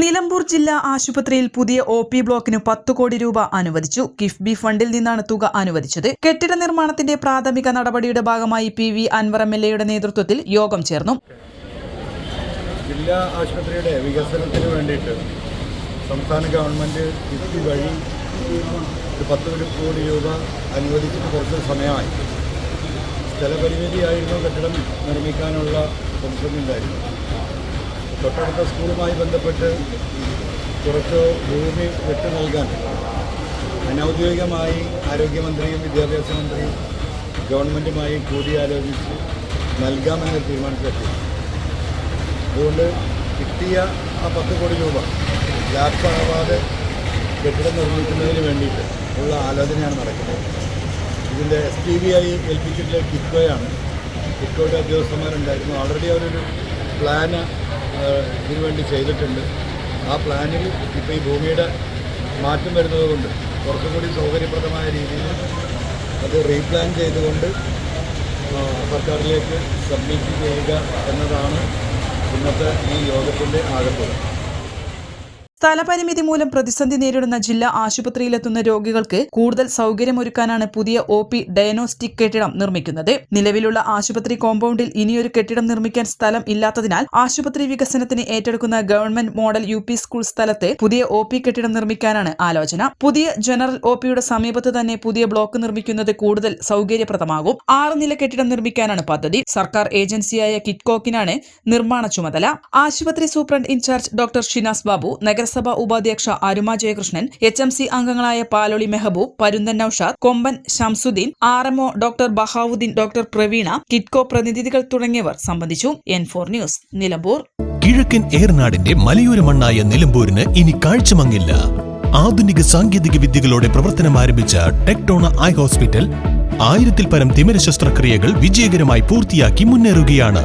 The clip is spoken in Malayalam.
Nilambur ജില്ലാ ആശുപത്രിയിൽ പുതിയ ഒ പി ബ്ലോക്കിന് പത്ത് കോടി രൂപ അനുവദിച്ചു. കിഫ്ബി ഫണ്ടിൽ നിന്നാണ് തുക അനുവദിച്ചത്. കെട്ടിട നിർമ്മാണത്തിന്റെ പ്രാഥമിക നടപടിയുടെ ഭാഗമായി P V Anvar M L എയുടെ നേതൃത്വത്തിൽ യോഗം ചേർന്നു. ജില്ലാ ആശുപത്രിയുടെ വികസനത്തിന് വേണ്ടിയിട്ട് സംസ്ഥാന ഗവൺമെന്റ് കിഫ്ബി വഴി ഒരു പത്ത് കോടി രൂപ അനുവദിച്ചിട്ട് കുറച്ച് സമയമായി. സ്ഥലപരിമിതിയായിരുന്നു കെട്ടിടം നിർമ്മിക്കാനുള്ള പരിശ്രമമുണ്ടായിരുന്നു തൊട്ടടുത്ത സ്കൂളുമായി ബന്ധപ്പെട്ട് കുറച്ച് ഭൂമി വിട്ടു നൽകാൻ അനൗദ്യോഗികമായി ആരോഗ്യമന്ത്രിയും വിദ്യാഭ്യാസ മന്ത്രിയും ഗവൺമെന്റുമായി കൂടിയാലോചിച്ച് നൽകാമെന്ന് തീരുമാനത്തിലെത്തി അതുകൊണ്ട് കിട്ടിയ ആ പത്ത് കോടി രൂപ ലാപ്സാവാതെ കെട്ടിടം നിർമ്മിക്കുന്നതിന് വേണ്ടിയിട്ട് ഉള്ള ആലോചനയാണ് നടക്കുന്നത്. ഇതിന്റെ എസ് ടി ബി ആയി ഏൽപ്പിച്ചിട്ടുള്ള കിറ്റ്കോയാണ് കിറ്റ്കോയുടെ ഉദ്യോഗസ്ഥന്മാരുണ്ടായിരുന്നു. ഓൾറെഡി അവരൊരു പ്ലാന് ഇതിനു വേണ്ടി ചെയ്തിട്ടുണ്ട്. ആ പ്ലാനിൽ ഇപ്പോൾ ഈ ഭൂമിയുടെ മാറ്റം വരുന്നതുകൊണ്ട് കുറച്ചുകൂടി സൗകര്യപ്രദമായ രീതിയിൽ അത് റീപ്ലാൻ ചെയ്തുകൊണ്ട് സർക്കാരിലേക്ക് സബ്മിറ്റ് ചെയ്യുക എന്നതാണ് ഇന്നത്തെ ഈ യോഗത്തിന്റെ ആകത്തുക. സ്ഥലപരിമിതി മൂലം പ്രതിസന്ധി നേരിടുന്ന ജില്ലാ ആശുപത്രിയിലെത്തുന്ന രോഗികൾക്ക് കൂടുതൽ സൗകര്യമൊരുക്കാനാണ് പുതിയ ഒ പി ഡയഗ്നോസ്റ്റിക് കെട്ടിടം നിർമ്മിക്കുന്നത്. നിലവിലുള്ള ആശുപത്രി കോമ്പൗണ്ടിൽ ഇനിയൊരു കെട്ടിടം നിർമ്മിക്കാൻ സ്ഥലം ഇല്ലാത്തതിനാൽ ആശുപത്രി വികസനത്തിന് ഏറ്റെടുക്കുന്ന government model U P school സ്ഥലത്തെ പുതിയ ഒ പി കെട്ടിടം നിർമ്മിക്കാനാണ് ആലോചന. പുതിയ ജനറൽ ഒ പിയുടെ സമീപത്ത് തന്നെ പുതിയ ബ്ലോക്ക് നിർമ്മിക്കുന്നത് കൂടുതൽ സൗകര്യപ്രദമാകും. ആറ് നില കെട്ടിടം നിർമ്മിക്കാനാണ് പദ്ധതി. സർക്കാർ ഏജൻസിയായ കിറ്റ്കോക്കിനാണ് നിർമ്മാണ ചുമതല. ആശുപത്രി superintendent in charge doctor Shinas Babu നഗരസഭാ ഉപാധ്യക്ഷ അരുമ ജയകൃഷ്ണൻ എച്ച് എം സി അംഗങ്ങളായ Paloli Mehaboob Parunthan Noushad Komban Shamsuddin R MO doctor Bahavudheen doctor Praveena Kitco പ്രതിനിധികൾ തുടങ്ങിയവർ സംബന്ധിച്ചു എൻ ഫോർ ന്യൂസ് നിലമ്പൂർ. കിഴക്കൻ ഏർനാടിന്റെ മലയോര മണ്ണായ നിലമ്പൂരിന് ഇനി കാഴ്ചമങ്ങില്ല. ആധുനിക സാങ്കേതിക വിദ്യകളോടെ പ്രവർത്തനം ആരംഭിച്ച ടെക്ടോണ ഐ ഹോസ്പിറ്റൽ ആയിരത്തിൽ പരം തിമിര ശസ്ത്രക്രിയകൾ വിജയകരമായി പൂർത്തിയാക്കി മുന്നേറുകയാണ്.